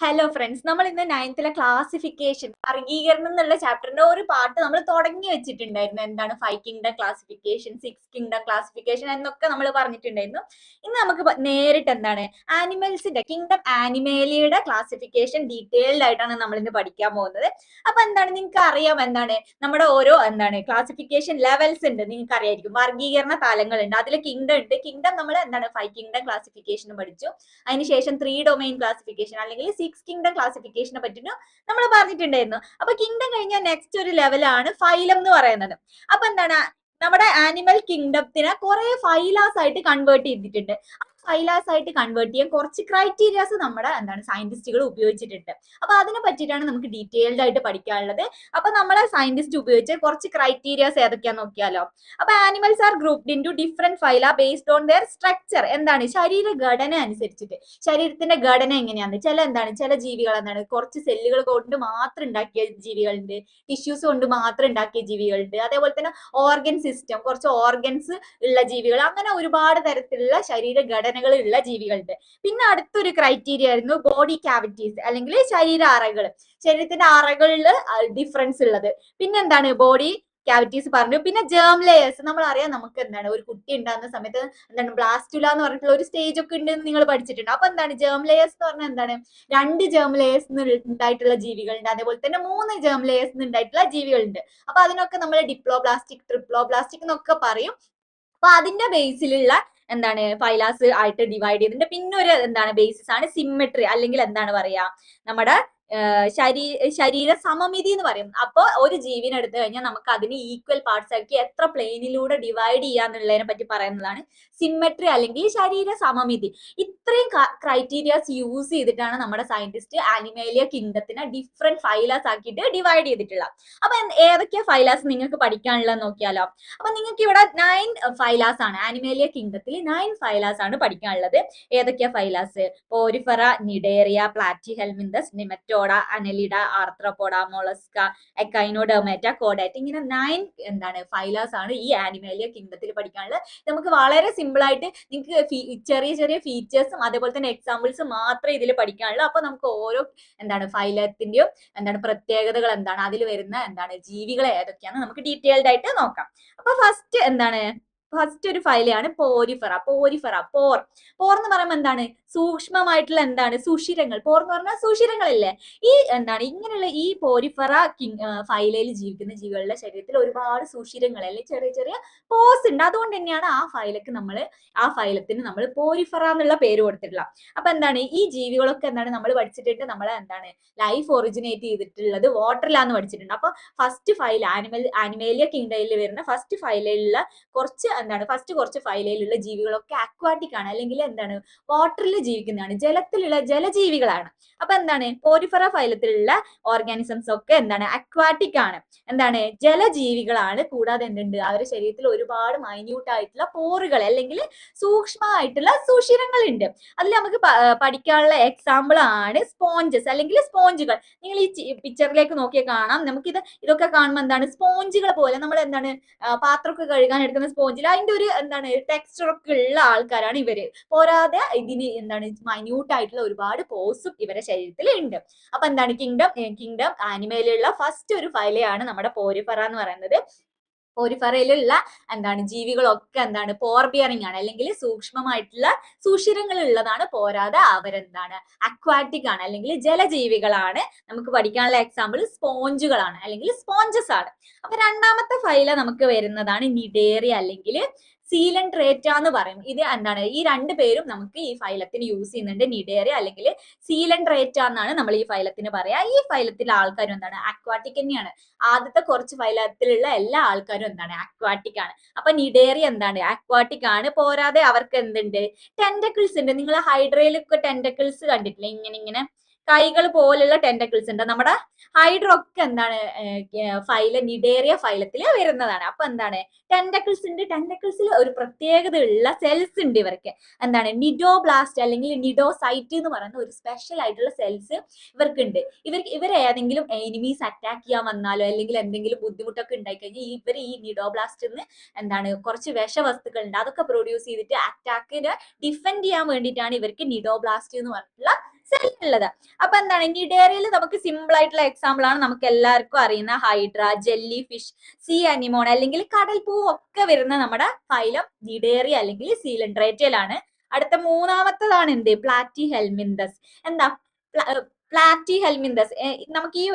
Hello friends നമ്മൾ ഇന്ന് നയൻത്തിലെ classification വർഗീകരണം എന്നുള്ള ചാപ്റ്ററിന്റെ ഒരു പാർട്ട് നമ്മൾ തുടങ്ങി വെച്ചിട്ടുണ്ടായിരുന്നു. എന്താണ്? Five kingdom classification six kingdom classification എന്നൊക്കെ നമ്മൾ പറഞ്ഞിട്ടുണ്ടായിരുന്നു. ഇന്ന് നമുക്ക് നേരിട്ട് എന്താണ്? ആനിമൽസിന്റെ കിങ്ഡം ആനിമേലിയുടെ ക്ലാസിഫിക്കേഷൻ ഡീറ്റെയിൽഡ് ആയിട്ടാണ് നമ്മൾ ഇന്ന് പഠിക്കാൻ പോകുന്നത്. അപ്പൊ എന്താണ്? നിങ്ങൾക്ക് അറിയാം എന്താണ്? നമ്മുടെ ഓരോ എന്താണ്? ക്ലാസിഫിക്കേഷൻ ലെവൽസ് ഉണ്ട്. നിങ്ങൾക്ക് അറിയായിരിക്കും. വർഗീകരണ തലങ്ങളുണ്ട് അതിൽ കിങ്ഡം ഉണ്ട്. കിങ്ഡം നമ്മൾ എന്താണ്? ഫൈവ് കിങ്ഡം ക്ലാസിഫിക്കേഷൻ പഠിച്ചു. അതിനുശേഷം ത്രീ ഡൊമൈൻ ക്ലാസിഫിക്കേഷൻ അല്ലെങ്കിൽ സിക്സ് കിങ്ഡം ക്ലാസിഫിക്കേഷനെ പറ്റിയിട്ട് നമ്മൾ പറഞ്ഞിട്ടുണ്ടായിരുന്നു. അപ്പൊ കിങ്ഡം കഴിഞ്ഞാൽ നെക്സ്റ്റ് ഒരു ലെവലാണ് ഫൈലം എന്ന് പറയുന്നത്. അപ്പൊ എന്താണ്? നമ്മുടെ ആനിമൽ കിങ്ഡത്തിനെ കുറെ ഫൈലാസ് ആയിട്ട് കൺവേർട്ട് ചെയ്തിട്ടുണ്ട്. ഫൈലാസ് ആയിട്ട് കൺവേർട്ട് ചെയ്യാൻ കുറച്ച് ക്രൈറ്റീരിയാസ് നമ്മുടെ എന്താണ് സയന്റിസ്റ്റുകൾ ഉപയോഗിച്ചിട്ടുണ്ട്. അപ്പൊ അതിനെ പറ്റിയിട്ടാണ് നമുക്ക് ഡീറ്റെയിൽഡ് ആയിട്ട് പഠിക്കാനുള്ളത്. അപ്പൊ നമ്മളെ സയന്റിസ്റ്റ് ഉപയോഗിച്ച കുറച്ച് ക്രൈറ്റീരിയാസ് ഏതൊക്കെയാന്ന് നോക്കിയാലോ? അപ്പൊ animals are grouped into different phyla based on their structure എന്താണ് ശരീരഘടന അനുസരിച്ചിട്ട്. ശരീരത്തിന്റെ ഘടന എങ്ങനെയാണ്? ചില എന്താണ്? ചില ജീവികൾ എന്താണ്? കുറച്ച് സെല്ലുകൾ കൊണ്ട് മാത്രം ഉണ്ടാക്കിയ ജീവികളുണ്ട്. ടിഷ്യൂസ് കൊണ്ട് മാത്രം ഉണ്ടാക്കിയ ജീവികളുണ്ട്. അതേപോലെ തന്നെ ഓർഗൻ സിസ്റ്റം കുറച്ച് ഓർഗൻസ് ഉള്ള ജീവികൾ. അങ്ങനെ ഒരുപാട് തരത്തിലുള്ള ഉള്ള ജീവികളുണ്ട്. പിന്നെ അടുത്തൊരു ക്രൈറ്റീരിയ ആയിരുന്നു ബോഡി ക്യാവിറ്റീസ് അല്ലെങ്കിൽ ശരീര അറകൾ ശരീരത്തിന്റെ അറകളിൽ ഡിഫറൻസ് ഉള്ളത്. പിന്നെ എന്താണ്? ബോഡി ക്യാവിറ്റീസ് പറഞ്ഞു. പിന്നെ ജേം ലെയേഴ്സ് നമ്മൾ അറിയാം നമുക്ക് എന്താണ്? ഒരു കുട്ടി ഉണ്ടാകുന്ന സമയത്ത് എന്താണ്? ബ്ലാസ്റ്റുല എന്ന് പറഞ്ഞിട്ടുള്ള ഒരു സ്റ്റേജ് ഒക്കെ ഉണ്ട് നിങ്ങൾ പഠിച്ചിട്ടുണ്ട്. അപ്പൊ എന്താണ്? ജേം ലെയേഴ്സ് എന്ന് പറഞ്ഞാൽ എന്താണ്? രണ്ട് ജേം ലെയേഴ്സ് ഉണ്ടായിട്ടുള്ള ജീവികളുണ്ട്. അതേപോലെ തന്നെ മൂന്ന് ജേം ലെയേഴ്സ് ഉണ്ടായിട്ടുള്ള ജീവികളുണ്ട്. അപ്പൊ അതിനൊക്കെ നമ്മൾ ഡിപ്ലോ ബ്ലാസ്റ്റിക് ട്രിപ്ലോ ബ്ലാസ്റ്റിക് എന്നൊക്കെ പറയും. അപ്പൊ അതിന്റെ ബേസിലുള്ള എന്താണ് ഫൈലാസ് ആയിട്ട് ഡിവൈഡ് ചെയ്തിട്ടുണ്ട്. പിന്നെ ഒരു എന്താണ് ബേസിസ് ആണ് സിമ്മെട്രി അല്ലെങ്കിൽ എന്താണ് പറയാ നമ്മുടെ ശരീ ശരീര സമമിതി എന്ന് പറയും. അപ്പോൾ ഒരു ജീവനെ എടുത്തു കഴിഞ്ഞാൽ നമുക്ക് അതിന് ഈക്വൽ പാർട്സ് ആക്കി എത്ര പ്ലെയിനിലൂടെ ഡിവൈഡ് ചെയ്യാന്നുള്ളതിനെ പറ്റി പറയുന്നതാണ് സിമ്മെട്രി അല്ലെങ്കിൽ ശരീര സമമിതി. ഇത്രയും ക്രൈറ്റീരിയാസ് യൂസ് ചെയ്തിട്ടാണ് നമ്മുടെ സയന്റിസ്റ്റ് ആനിമേലിയ കിങ്ഡത്തിനെ ഡിഫറെന്റ് ഫൈലാസ് ആക്കിയിട്ട് ഡിവൈഡ് ചെയ്തിട്ടുള്ളത്. അപ്പൊ ഏതൊക്കെ ഫൈലാസ് നിങ്ങൾക്ക് പഠിക്കാനുള്ളത് നോക്കിയാലോ. അപ്പൊ നിങ്ങൾക്ക് ഇവിടെ നയൻ ഫൈലാസ് ആണ് ആനിമേലിയ കിങ്ഡത്തിൽ നയൻ ഫൈലാസ് ആണ് പഠിക്കാനുള്ളത്. ഏതൊക്കെയാ phylas Porifera Cnidaria Platyhelminthes Nematoda Annelida Arthropoda Mollusca Echinodermata കോഡാറ്റ് ഇങ്ങനെ നയൻ എന്താണ് ഫൈലാസ് ആണ് ഈ ആനിമേലിയ കിങ്ഡത്തിൽ പഠിക്കാനുള്ളത്. നമുക്ക് വളരെ സിമ്പിൾ ആയിട്ട് നിങ്ങൾക്ക് ചെറിയ ചെറിയ ഫീച്ചേഴ്സും അതേപോലെ തന്നെ എക്സാമ്പിൾസ് മാത്രം ഇതിൽ പഠിക്കാനുള്ളൂ. അപ്പൊ നമുക്ക് ഓരോ എന്താണ് ഫൈലത്തിന്റെയും എന്താണ് പ്രത്യേകതകൾ എന്താണ് അതിൽ വരുന്ന എന്താണ് ജീവികൾ ഏതൊക്കെയാണ് നമുക്ക് ഡീറ്റെയിൽഡ് ആയിട്ട് നോക്കാം. അപ്പൊ ഫസ്റ്റ് എന്താണ് ഫസ്റ്റ് ഒരു ഫൈലയാണ് പോരിഫറ പോരിഫറ പോർ. പോർ എന്ന് പറയുമ്പോൾ എന്താണ്? സൂക്ഷ്മമായിട്ടുള്ള എന്താണ്? സുഷിരങ്ങൾ. പോർ എന്ന് പറഞ്ഞാൽ സുഷിരങ്ങളല്ലേ? ഈ എന്താണ്? ഇങ്ങനെയുള്ള ഈ പോരിഫറ കിങ് ഫൈലയിൽ ജീവിക്കുന്ന ജീവികളുടെ ശരീരത്തിൽ ഒരുപാട് സുഷിരങ്ങൾ അല്ലെങ്കിൽ ചെറിയ ചെറിയ പോസ് ഉണ്ട്. അതുകൊണ്ട് തന്നെയാണ് ആ ഫൈലക്ക് നമ്മൾ ആ ഫൈലത്തിന് നമ്മൾ പോരിഫറ എന്നുള്ള പേര് കൊടുത്തിട്ടുള്ള. അപ്പൊ എന്താണ്? ഈ ജീവികളൊക്കെ എന്താണ്? നമ്മൾ പഠിച്ചിട്ടുണ്ട് നമ്മൾ എന്താണ്? ലൈഫ് ഒറിജിനേറ്റ് ചെയ്തിട്ടുള്ളത് വാട്ടറിലാന്ന് പഠിച്ചിട്ടുണ്ട്. അപ്പൊ ഫസ്റ്റ് ഫൈൽ ആനിമൽ ആനിമേലിയ കിങ്ഡയിൽ വരുന്ന ഫസ്റ്റ് ഫൈലിലുള്ള കുറച്ച് എന്താണ് ഫസ്റ്റ് കുറച്ച് ഫൈലയിലുള്ള ജീവികളൊക്കെ അക്വാട്ടിക് ആണ്. അല്ലെങ്കിൽ എന്താണ്? വാട്ടറിൽ ജീവിക്കുന്നതാണ്. ജലത്തിലുള്ള ജലജീവികളാണ്. അപ്പൊ എന്താണ്? പോരിഫറ ഫൈലത്തിലുള്ള ഓർഗാനിസംസ് ഒക്കെ എന്താണ്? അക്വാട്ടിക് ആണ്. എന്താണ്? ജലജീവികളാണ്. കൂടാതെ എന്തുണ്ട്? അവരുടെ ശരീരത്തിൽ ഒരുപാട് മൈന്യൂട്ട് ആയിട്ടുള്ള പോറുകൾ അല്ലെങ്കിൽ സൂക്ഷ്മമായിട്ടുള്ള സുഷിരങ്ങൾ ഉണ്ട് അതിൽ നമുക്ക് പഠിക്കാനുള്ള എക്സാമ്പിൾ ആണ് സ്പോഞ്ചസ് അല്ലെങ്കിൽ സ്പോഞ്ചുകൾ നിങ്ങൾ ഈ പിക്ചറിലേക്ക് നോക്കിയാൽ കാണാം. നമുക്കിത് ഇതൊക്കെ കാണുമ്പോൾ എന്താണ്? സ്പോഞ്ചുകൾ പോലെ നമ്മൾ എന്താണ് പാത്രമൊക്കെ കഴുകാൻ എടുക്കുന്ന സ്പോഞ്ചിൽ അതിന്റെ ഒരു എന്താണ് ടെക്സ്ചർ ഒക്കെ ഉള്ള ആൾക്കാരാണ് ഇവർ. പോരാതെ ഇതിന് എന്താണ് മൈന്യൂട്ട് ആയിട്ടുള്ള ഒരുപാട് പോസും ഇവരെ ശരീരത്തിൽ ഉണ്ട്. അപ്പൊ എന്താണ് കിങ്ഡം കിങ്ഡം ആനിമയിലുള്ള ഫസ്റ്റ് ഒരു ഫൈലയാണ് നമ്മുടെ പോരിഫറ എന്ന് പറയുന്നത്. പോരിഫറയിലുള്ള എന്താണ് ജീവികളൊക്കെ എന്താണ് പോർബിയറിങ് ആണ് അല്ലെങ്കിൽ സൂക്ഷ്മമായിട്ടുള്ള സുഷിരങ്ങൾ ഉള്ളതാണ് പോരാതെ അവരെന്താണ്? അക്വാറ്റിക് ആണ് അല്ലെങ്കിൽ ജലജീവികളാണ്. നമുക്ക് പഠിക്കാനുള്ള എക്സാമ്പിൾ സ്പോഞ്ചുകളാണ് അല്ലെങ്കിൽ സ്പോഞ്ചസ് ആണ്. അപ്പൊ രണ്ടാമത്തെ ഫൈല നമുക്ക് വരുന്നതാണ് നിഡേറി അല്ലെങ്കിൽ സീലൻട്രേറ്റ എന്ന് പറയും. ഇത് എന്താണ്? ഈ രണ്ട് പേരും നമുക്ക് ഈ ഫൈലത്തിന് യൂസ് ചെയ്യുന്നുണ്ട്. നിഡേറിയ അല്ലെങ്കിൽ സീലൻട്രേറ്റ എന്നാണ് നമ്മൾ ഈ ഫൈലത്തിന് പറയാ. ഈ ഫൈലത്തിലെ ആൾക്കാരും എന്താണ്? അക്വാട്ടിക് തന്നെയാണ്. ആദ്യത്തെ കുറച്ച് ഫൈലത്തിലുള്ള എല്ലാ ആൾക്കാരും എന്താണ്? അക്വാട്ടിക് ആണ്. അപ്പൊ നിഡേറി എന്താണ്? അക്വാട്ടിക് ആണ്. പോരാതെ അവർക്ക് എന്തുണ്ട്? ടെന്റക്കിൾസ് ഉണ്ട്. നിങ്ങൾ ഹൈഡ്രയിലൊക്കെ ടെന്റക്കിൾസ് കണ്ടിട്ടില്ലേ? ഇങ്ങനെ ഇങ്ങനെ. കൈകൾ പോലുള്ള ടെൻഡക്കിൾസ് ഉണ്ട്. നമ്മുടെ ഹൈഡ്രോ ഒക്കെ എന്താണ് ഫൈല നിഡേറിയ ഫൈലത്തിൽ വരുന്നതാണ്. അപ്പൊ എന്താണ്? ടെൻഡക്കിൾസ് ഉണ്ട്. ടെൻഡക്കിൾസിൽ ഒരു പ്രത്യേകത ഉള്ള സെൽസ് ഉണ്ട് ഇവർക്ക്. എന്താണ്? നിഡോ ബ്ലാസ്റ്റ് അല്ലെങ്കിൽ നിഡോ സൈറ്റ് എന്ന് പറയുന്ന ഒരു സ്പെഷ്യൽ ആയിട്ടുള്ള സെൽസ് ഇവർക്ക് ഇവർ ഏതെങ്കിലും എനിമീസ് അറ്റാക്ക് ചെയ്യാൻ വന്നാലോ അല്ലെങ്കിൽ എന്തെങ്കിലും ബുദ്ധിമുട്ടൊക്കെ ഉണ്ടായി കഴിഞ്ഞാൽ ഇവർ ഈ നിഡോ ബ്ലാസ്റ്റ് എന്ന് എന്താണ് കുറച്ച് വിഷവസ്തുക്കൾ ഉണ്ട് അതൊക്കെ പ്രൊഡ്യൂസ് ചെയ്തിട്ട് അറ്റാക്കിനെ ഡിഫെൻഡ് ചെയ്യാൻ വേണ്ടിയിട്ടാണ് ഇവർക്ക് നിഡോ ബ്ലാസ്റ്റ് എന്ന് പറഞ്ഞിട്ടുള്ള സെല്ലിനുള്ളത് അപ്പൊ എന്താണ്? നിഡേറിയയിൽ നമുക്ക് സിമ്പിൾ ആയിട്ടുള്ള എക്സാമ്പിൾ ആണ് നമുക്ക് എല്ലാവർക്കും അറിയുന്ന hydra jellyfish sea anemone അല്ലെങ്കിൽ കടൽ പൂ ഒക്കെ വരുന്ന നമ്മുടെ ഫൈലം നിഡേറി അല്ലെങ്കിൽ സീലൻഡ്രേറ്റയിലാണ് അടുത്ത മൂന്നാമത്തതാണ് എന്ത്? പ്ലാറ്റി ഹെൽമിന്തസ് എന്താ പ്ലാറ്റി ഹെൽമിന്തസ് നമുക്ക് ഈ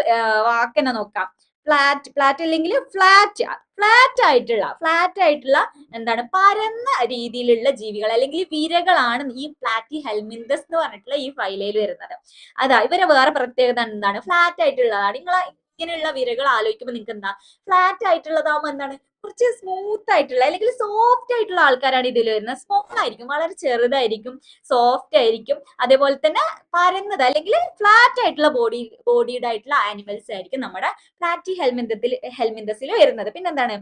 വാക്കെന്നെ നോക്കാം. ഫ്ലാറ്റ് ഫ്ലാറ്റ് അല്ലെങ്കിൽ ഫ്ലാറ്റ് ഫ്ലാറ്റ് ആയിട്ടുള്ള ഫ്ലാറ്റ് ആയിട്ടുള്ള എന്താണ് പരന്ന രീതിയിലുള്ള ജീവികൾ അല്ലെങ്കിൽ വിരകളാണ് ഈ ഫ്ലാറ്റി ഹെൽമിന്തസ് എന്ന് പറഞ്ഞിട്ടുള്ള ഈ ഫൈലയിൽ വരുന്നത്. അതാ ഇവരെ വേറെ പ്രത്യേകത എന്താണ്? ഫ്ലാറ്റ് ആയിട്ടുള്ളതാണ്. നിങ്ങൾ ഇങ്ങനെയുള്ള വിരകൾ ആലോചിക്കുമ്പോൾ നിങ്ങൾക്ക് എന്താ? ഫ്ലാറ്റ് ആയിട്ടുള്ളതാകുമ്പോൾ എന്താണ്? കുറച്ച് സ്മൂത്ത് ആയിട്ടുള്ള അല്ലെങ്കിൽ സോഫ്റ്റ് ആയിട്ടുള്ള ആൾക്കാരാണ് ഇതിൽ വരുന്നത്. സ്മോൾ ആയിരിക്കും വളരെ ചെറുതായിരിക്കും സോഫ്റ്റ് ആയിരിക്കും. അതേപോലെ തന്നെ പരന്നത് അല്ലെങ്കിൽ ഫ്ലാറ്റ് ആയിട്ടുള്ള ബോഡി ബോഡിയുടെ ആയിട്ടുള്ള ആനിമൽസ് ആയിരിക്കും നമ്മുടെ ഫ്ലാറ്റി ഹെൽമിന്തത്തിൽ ഹെൽമിന്തസിൽ വരുന്നത്. പിന്നെന്താണ്?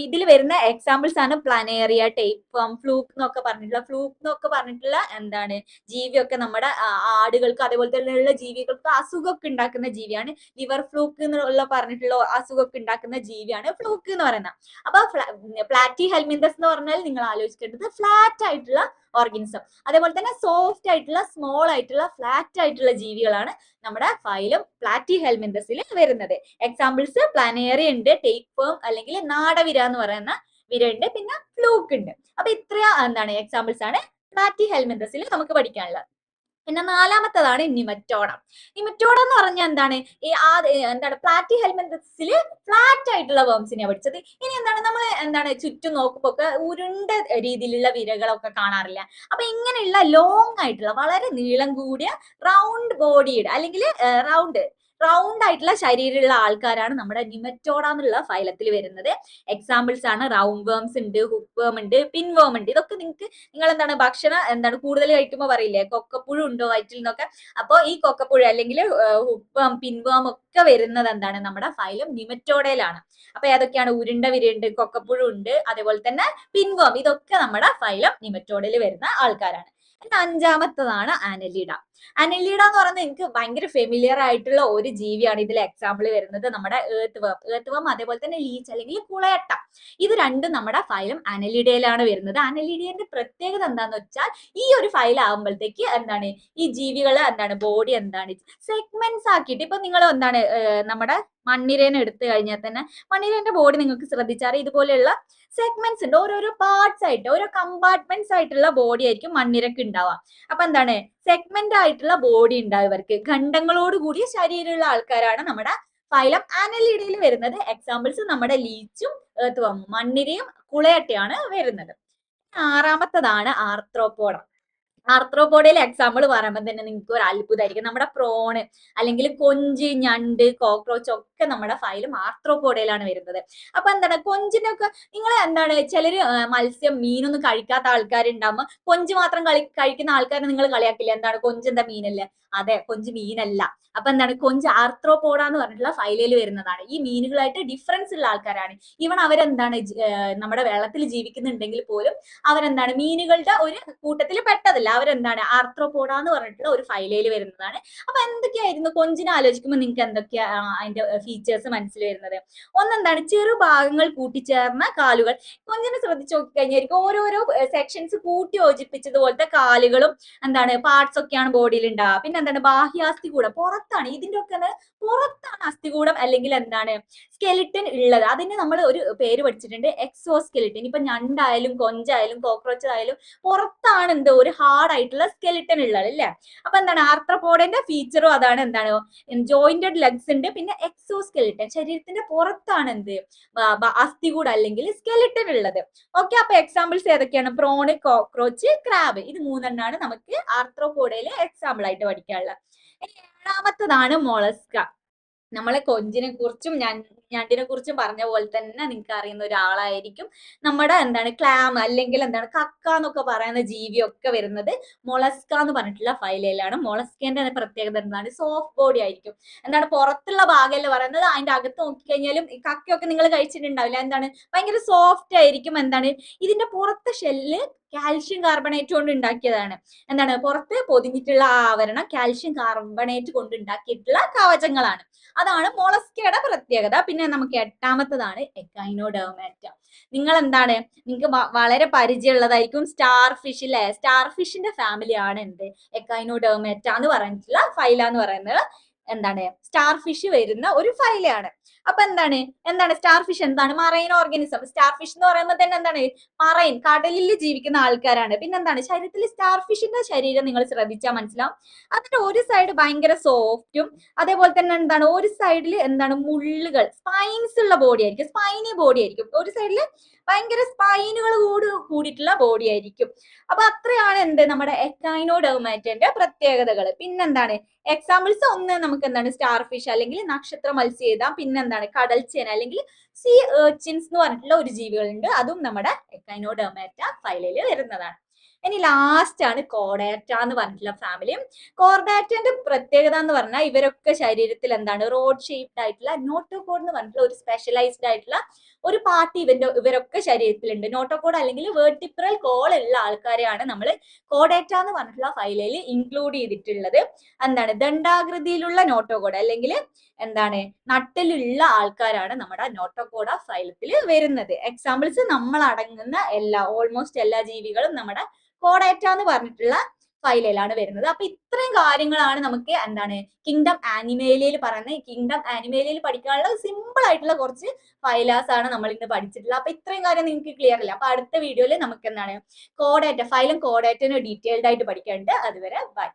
ഇതിൽ വരുന്ന എക്സാമ്പിൾസ് ആണ് പ്ലാനേറിയ ടേപ്പ് ഫ്ലൂക്ക് എന്നൊക്കെ പറഞ്ഞിട്ടുള്ള ഫ്ലൂക്ക് എന്നൊക്കെ പറഞ്ഞിട്ടുള്ള എന്താണ് ജീവിയൊക്കെ നമ്മുടെ ആടുകൾക്ക് അതേപോലെ തന്നെയുള്ള ജീവികൾക്ക് അസുഖമൊക്കെ ഉണ്ടാക്കുന്ന ജീവിയാണ്. ലിവർ ഫ്ലൂക്ക് എന്നുള്ള പറഞ്ഞിട്ടുള്ള അസുഖമൊക്കെ ഉണ്ടാക്കുന്ന ജീവിയാണ് ഫ്ലൂക്ക് എന്ന് പറയുന്നത്. അപ്പൊ പ്ലാറ്റി ഹെൽമിന്തസ് എന്ന് പറഞ്ഞാൽ നിങ്ങൾ ആലോചിക്കേണ്ടത് ഫ്ലാറ്റ് ആയിട്ടുള്ള ഓർഗിനിസം അതേപോലെ തന്നെ സോഫ്റ്റ് ആയിട്ടുള്ള സ്മോൾ ആയിട്ടുള്ള ഫ്ലാറ്റ് ആയിട്ടുള്ള ജീവികളാണ് നമ്മുടെ ഫൈലും പ്ലാറ്റി ഹെൽമിന്തസിൽ വരുന്നത്. എക്സാമ്പിൾസ് പ്ലാനേറി ഉണ്ട് ടേക്ക് അല്ലെങ്കിൽ നാടവിര എന്ന് പറയുന്ന വിര ഉണ്ട് പിന്നെ ഫ്ലൂക്ക് ഉണ്ട്. അപ്പൊ ഇത്ര എന്താണ് എക്സാമ്പിൾസ് ആണ് പ്ലാറ്റി ഹെൽമിന്തസിൽ നമുക്ക് പഠിക്കാനുള്ളത്. പിന്നെ നാലാമത്തതാണ് നിമറ്റോഡ. നിമറ്റോഡ എന്ന് പറഞ്ഞാൽ എന്താണ്? ഈ ആ എന്താണ്? പ്ലാറ്റി ഹെൽമെന്റസിൽ ഫ്ലാറ്റ് ആയിട്ടുള്ള വേംസിനെ പഠിച്ചത് ഇനി എന്താണ്? നമ്മൾ എന്താണ്? ചുറ്റും നോക്കുമ്പോൾ ഒക്കെ ഉരുണ്ട രീതിയിലുള്ള വിരകളൊക്കെ കാണാറില്ല. അപ്പൊ ഇങ്ങനെയുള്ള ലോങ് ആയിട്ടുള്ള വളരെ നീളം കൂടിയ റൗണ്ട് ബോഡിയുടെ അല്ലെങ്കിൽ റൗണ്ട് റൗണ്ട് ആയിട്ടുള്ള ശരീരമുള്ള ആൾക്കാരാണ് നമ്മുടെ നിമറ്റോഡ എന്നുള്ള ഫൈലത്തിൽ വരുന്നത്. എക്സാമ്പിൾസ് ആണ് റൗണ്ട് വേംസ് ഉണ്ട് ഹുക്ക് വേം ഉണ്ട് പിൻ വേം ഉണ്ട്. ഇതൊക്കെ നിങ്ങൾക്ക് നിങ്ങൾ എന്താണ് ഭക്ഷണം എന്താണ് കൂടുതൽ കഴിക്കുമ്പോൾ പറയില്ലേ? കൊക്കപ്പുഴ ഉണ്ടോ വയറ്റിൽ നിന്നൊക്കെ അപ്പോൾ ഈ കൊക്കപ്പുഴ അല്ലെങ്കിൽ ഹുപ്പ് പിൻ വേം ഒക്കെ വരുന്നത് എന്താണ്? നമ്മുടെ ഫൈലം നിമറ്റോഡയിലാണ് അപ്പൊ ഏതൊക്കെയാണ്? ഉരുണ്ട വിരുണ്ട് കൊക്കപ്പുഴ ഉണ്ട് അതേപോലെ തന്നെ പിൻവേം ഇതൊക്കെ നമ്മുടെ ഫൈലം നിമറ്റോഡയിൽ വരുന്ന ആൾക്കാരാണ്. അഞ്ചാമത്തതാണ് അനലിഡ. അനലിഡ എന്ന് പറയുന്നത് എനിക്ക് ഭയങ്കര ഫെമിലിയർ ആയിട്ടുള്ള ഒരു ജീവിയാണ് ഇതിൽ എക്സാമ്പിൾ വരുന്നത് നമ്മുടെ ഏർത്ത് വേം ഏർത്ത് വേം അതേപോലെ തന്നെ ലീച്ച് അല്ലെങ്കിൽ കുളയട്ട. ഇത് രണ്ടും നമ്മുടെ ഫയലും അനലിഡയിലാണ് വരുന്നത്. അനലിഡിയന്റെ പ്രത്യേകത എന്താന്ന് വെച്ചാൽ ഈ ഒരു ഫയൽ ആകുമ്പോഴത്തേക്ക് എന്താണ്? ഈ ജീവികൾ എന്താണ്? ബോഡി എന്താണ്? സെഗ്മെന്റ്സ് ആക്കിയിട്ട് ഇപ്പൊ നിങ്ങൾ എന്താണ് നമ്മുടെ മണ്ണിരേനെ എടുത്തു കഴിഞ്ഞാൽ തന്നെ മണ്ണിരേന്റെ ബോഡി നിങ്ങൾക്ക് ശ്രദ്ധിച്ചാൽ ഇതുപോലെയുള്ള സെഗ്മെന്റ്സ് ഉണ്ട്. ഓരോരോ പാർട്സ് ആയിട്ട് ഓരോ കമ്പാർട്ട്മെന്റ്സ് ആയിട്ടുള്ള ബോഡി ആയിരിക്കും മണ്ണിരക്ക് ഉണ്ടാവുക. അപ്പൊ എന്താണ്? സെഗ്മെന്റ് ആയിട്ടുള്ള ബോഡി ഉണ്ടാവും ഇവർക്ക്. ഖണ്ഡങ്ങളോട് കൂടിയ ശരീരമുള്ള ആൾക്കാരാണ് നമ്മുടെ ഫൈലം ആനലിഡയിൽ വരുന്നത് എക്സാമ്പിൾസ് നമ്മുടെ ലീച്ചും ഏത്തുവം മണ്ണിരയും കുളയട്ടയാണ് വരുന്നത്. ആറാമത്തതാണ് ആർത്രോപോഡ ആർത്രോപോഡയിലെ എക്സാമ്പിൾ പറയുമ്പോൾ തന്നെ നിങ്ങൾക്ക് ഒരു അത്ഭുതമായിരിക്കും നമ്മുടെ പ്രോണ് അല്ലെങ്കിൽ കൊഞ്ച് ഞണ്ട് കോക്രോച്ച് ഒക്കെ നമ്മുടെ ഫയലും ആർത്രോപോഡയിലാണ് വരുന്നത്. അപ്പൊ എന്താണ്? കൊഞ്ചിനൊക്കെ നിങ്ങൾ എന്താണ്? ചിലർ മത്സ്യം മീനൊന്നും കഴിക്കാത്ത ആൾക്കാരുണ്ടാകുമ്പോൾ കൊഞ്ച് മാത്രം കളി കഴിക്കുന്ന ആൾക്കാരെ നിങ്ങൾ കളിയാക്കില്ല? എന്താണ്? കൊഞ്ച് എന്താ മീനല്ലേ? അതെ കൊഞ്ച് മീനല്ല. അപ്പൊ എന്താണ്? കൊഞ്ച് ആർത്രോപോഡ എന്ന് പറഞ്ഞിട്ടുള്ള ഫയലിൽ വരുന്നതാണ്. ഈ മീനുകളായിട്ട് ഡിഫറൻസ് ഉള്ള ആൾക്കാരാണ്. ഇവൺ അവരെന്താണ് നമ്മുടെ വെള്ളത്തിൽ ജീവിക്കുന്നുണ്ടെങ്കിൽ പോലും അവരെന്താണ്? മീനുകളുടെ ഒരു കൂട്ടത്തിൽ പെട്ടതല്ല. അവരെന്താണ്? ആർത്രോപോഡ എന്ന് പറഞ്ഞിട്ടുള്ള ഒരു ഫൈലയിൽ വരുന്നതാണ്. അപ്പൊ എന്തൊക്കെയായിരുന്നു? കൊഞ്ചിനെ ആലോചിക്കുമ്പോൾ നിങ്ങൾക്ക് എന്തൊക്കെയാ അതിന്റെ ഫീച്ചേഴ്സ് മനസ്സിൽ വരുന്നത്? ഒന്നെന്താണ്? ചെറു ഭാഗങ്ങൾ കൂട്ടിച്ചേർന്ന കാലുകൾ. കൊഞ്ചിനെ ശ്രദ്ധിച്ചു നോക്കിക്കഴിഞ്ഞായിരിക്കും ഓരോരോ സെക്ഷൻസ് കൂട്ടി യോജിപ്പിച്ചതുപോലത്തെ കാലുകളും എന്താണ് പാർട്സ് ഒക്കെയാണ് ബോഡിയിൽ ഉണ്ടാവുക. പിന്നെ എന്താണ്? ബാഹ്യാസ്ഥികൂടം. പുറത്താണ്. ഇതിന്റെ ഒക്കെ പുറത്താണ് അസ്ഥികൂടം അല്ലെങ്കിൽ എന്താണ്? സ്കെലിട്ടൻ ഉള്ളത്. അതിന് നമ്മൾ ഒരു പേര് പഠിച്ചിട്ടുണ്ട്. എക്സോ സ്കെലിട്ടൻ ഇപ്പൊ ഞണ്ടായാലും കൊഞ്ചായാലും കോക്രോച്ച് ആയാലും പുറത്താണ് എന്തോ ഒരു ഹാർഡ് ആയിട്ടുള്ള സ്കെലിറ്റൺ ഉള്ളത് അല്ലേ? അപ്പൊ എന്താണ്? ആർത്രപോഡന്റെ ഫീച്ചറും അതാണ് എന്താണ്? ജോയിന്റഡ് ലെഗ്സ് ഉണ്ട് പിന്നെ എക്സോ സ്കെലിറ്റൺ ശരീരത്തിന്റെ പുറത്താണ് എന്ത്? അസ്ഥി ബ- അല്ലെങ്കിൽ സ്കെലിറ്റൺ ഉള്ളത്. ഓക്കെ അപ്പൊ എക്സാമ്പിൾസ് ഏതൊക്കെയാണ്? പ്രോണ് കോക്രോച്ച് ക്രാബ് ഇത് മൂന്നെണ്ണാണ് നമുക്ക് ആർത്രോപോഡയിലെ എക്സാമ്പിൾ ആയിട്ട് പഠിക്കാനുള്ളത്. ഏഴാമത്തതാണ് മൊളസ്ക. നമ്മളെ കൊഞ്ചിനെ കുറിച്ചും ഞാൻ ഞണ്ടിനെ കുറിച്ചും പറഞ്ഞ പോലെ തന്നെ നിങ്ങൾക്ക് അറിയുന്ന ഒരാളായിരിക്കും നമ്മുടെ എന്താണ് ക്ലാം അല്ലെങ്കിൽ എന്താണ് കക്ക എന്നൊക്കെ പറയുന്ന ജീവിയൊക്കെ വരുന്നത് മൊളസ്ക എന്ന് പറഞ്ഞിട്ടുള്ള ഫൈലയിലാണ് മൊളസ്കേന്റെ പ്രത്യേകത എന്താണ്? സോഫ്റ്റ് ബോഡി ആയിരിക്കും. എന്താണ് പുറത്തുള്ള ഭാഗമല്ല പറയുന്നത്? അതിന്റെ അകത്ത് നോക്കിക്കഴിഞ്ഞാലും കക്കയൊക്കെ നിങ്ങൾ കഴിച്ചിട്ടുണ്ടാവില്ല. എന്താണ്? ഭയങ്കര സോഫ്റ്റ് ആയിരിക്കും. എന്താണ്? ഇതിന്റെ പുറത്തെ ഷെല്ല് കാൽഷ്യം കാർബണേറ്റ് കൊണ്ട് ഉണ്ടാക്കിയതാണ്. എന്താണ്? പുറത്ത് പൊതിഞ്ഞിട്ടുള്ള ആവരണം കാൽഷ്യം കാർബണേറ്റ് കൊണ്ട് ഉണ്ടാക്കിയിട്ടുള്ള കവചങ്ങളാണ്. അതാണ് മൊളസ്കയുടെ പ്രത്യേകത. പിന്നെ പിന്നെ നമുക്ക് എട്ടാമത്തതാണ് എക്കൈനോഡെർമാറ്റ നിങ്ങൾ എന്താണ് നിങ്ങൾക്ക് വളരെ പരിചയമുള്ളതായിരിക്കും സ്റ്റാർ ഫിഷ് അല്ലെ സ്റ്റാർ ഫിഷിന്റെ ഫാമിലിയാണ് എന്ത്? എക്കൈനോഡെർമാറ്റ എന്ന് പറഞ്ഞിട്ടുള്ള ഫൈല എന്ന് പറയുന്നത് എന്താണ്? സ്റ്റാർ ഫിഷ് വരുന്ന ഒരു ഫൈലയാണ് അപ്പൊ എന്താണ്? എന്താണ് സ്റ്റാർ ഫിഷ് എന്താണ്? മറൈൻ ഓർഗാനിസം സ്റ്റാർ ഫിഷ് എന്ന് പറയുമ്പോൾ തന്നെ എന്താണ്? മറൈൻ കടലിൽ ജീവിക്കുന്ന ആൾക്കാരാണ്. പിന്നെ എന്താണ്? ശരീരത്തിൽ സ്റ്റാർ ഫിഷിന്റെ ശരീരം നിങ്ങൾ ശ്രദ്ധിച്ചാൽ മനസ്സിലാവും. അതിന്റെ ഒരു സൈഡ് ഭയങ്കര സോഫ്റ്റും അതേപോലെ തന്നെ എന്താണ്? ഒരു സൈഡിൽ എന്താണ്? മുള്ളുകൾ സ്പൈൻസ് ഉള്ള ബോഡി ആയിരിക്കും. സ്പൈനി ബോഡി ആയിരിക്കും. ഒരു സൈഡിൽ ഭയങ്കര സ്പൈനുകൾ കൂടി കൂടിയിട്ടുള്ള ബോഡി ആയിരിക്കും. അപ്പൊ അത്രയാണ് എന്ത്? നമ്മുടെ എക്കൈനോഡെർമാറ്റന്റെ പ്രത്യേകതകൾ പിന്നെന്താണ് എക്സാമ്പിൾസ് ഒന്ന് നമുക്ക് എന്താണ് സ്റ്റാർ ഫിഷ് അല്ലെങ്കിൽ നക്ഷത്ര മത്സ്യം എഴുതാം പിന്നെന്താണ് കടൽ ചേന അല്ലെങ്കിൽ സീ ഏർച്ചിൻസ് എന്ന് പറഞ്ഞിട്ടുള്ള ഒരു ജീവികളുണ്ട്. അതും നമ്മുടെ എക്കൈനോഡെർമാറ്റ ഫൈലിൽ വരുന്നതാണ്. ഇനി ലാസ്റ്റ് ആണ് കോഡാറ്റ എന്ന് പറഞ്ഞിട്ടുള്ള ഫാമിലി കോർഡാറ്റന്റെ പ്രത്യേകത എന്ന് പറഞ്ഞാൽ ഇവരൊക്കെ ശരീരത്തിൽ എന്താണ്? റോഡ് ഷേപ്ഡ് ആയിട്ടുള്ള നോട്ടോകോഡ് എന്ന് പറഞ്ഞിട്ടുള്ള ഒരു സ്പെഷ്യലൈസ്ഡ് ആയിട്ടുള്ള ഒരു പാർട്ടി ഇവന്റെ ഇവരൊക്കെ ശരീരത്തിലുണ്ട്. നോട്ടോകോഡ് അല്ലെങ്കിൽ വേർട്ടിപ്രൽ കോൾ ഉള്ള ആൾക്കാരെയാണ് നമ്മൾ കോഡാറ്റ എന്ന് പറഞ്ഞിട്ടുള്ള ഫൈലയിൽ ഇൻക്ലൂഡ് ചെയ്തിട്ടുള്ളത്. എന്താണ്? ദണ്ഡാകൃതിയിലുള്ള നോട്ടോകോഡ് അല്ലെങ്കിൽ എന്താണ്? നട്ടിലുള്ള ആൾക്കാരാണ് നമ്മുടെ നോട്ടോകോഡ ഫൈലത്തിൽ വരുന്നത്. എക്സാമ്പിൾസ് നമ്മൾ അടങ്ങുന്ന എല്ലാ ഓൾമോസ്റ്റ് എല്ലാ ജീവികളും നമ്മുടെ കോഡാറ്റ എന്ന് പറഞ്ഞിട്ടുള്ള ഫൈലയിലാണ് വരുന്നത്. അപ്പൊ ഇത്രയും കാര്യങ്ങളാണ് നമുക്ക് എന്താണ് കിങ്ഡം ആനിമേലിയയിൽ പറയുന്നത്. കിങ്ഡം ആനിമേലിയയിൽ പഠിക്കാനുള്ള സിമ്പിൾ ആയിട്ടുള്ള കുറച്ച് ഫൈലാസ് ആണ് നമ്മൾ ഇന്ന് പഠിച്ചിട്ടുള്ളത്. അപ്പൊ ഇത്രയും കാര്യം നിങ്ങൾക്ക് ക്ലിയർ അല്ല? അപ്പൊ അടുത്ത വീഡിയോയിൽ നമുക്ക് എന്താണ് കോഡേറ്റ ഫൈലും കോഡേറ്റനും ഡീറ്റെയിൽഡ് ആയിട്ട് പഠിക്കാനുണ്ട്. അതുവരെ ബൈ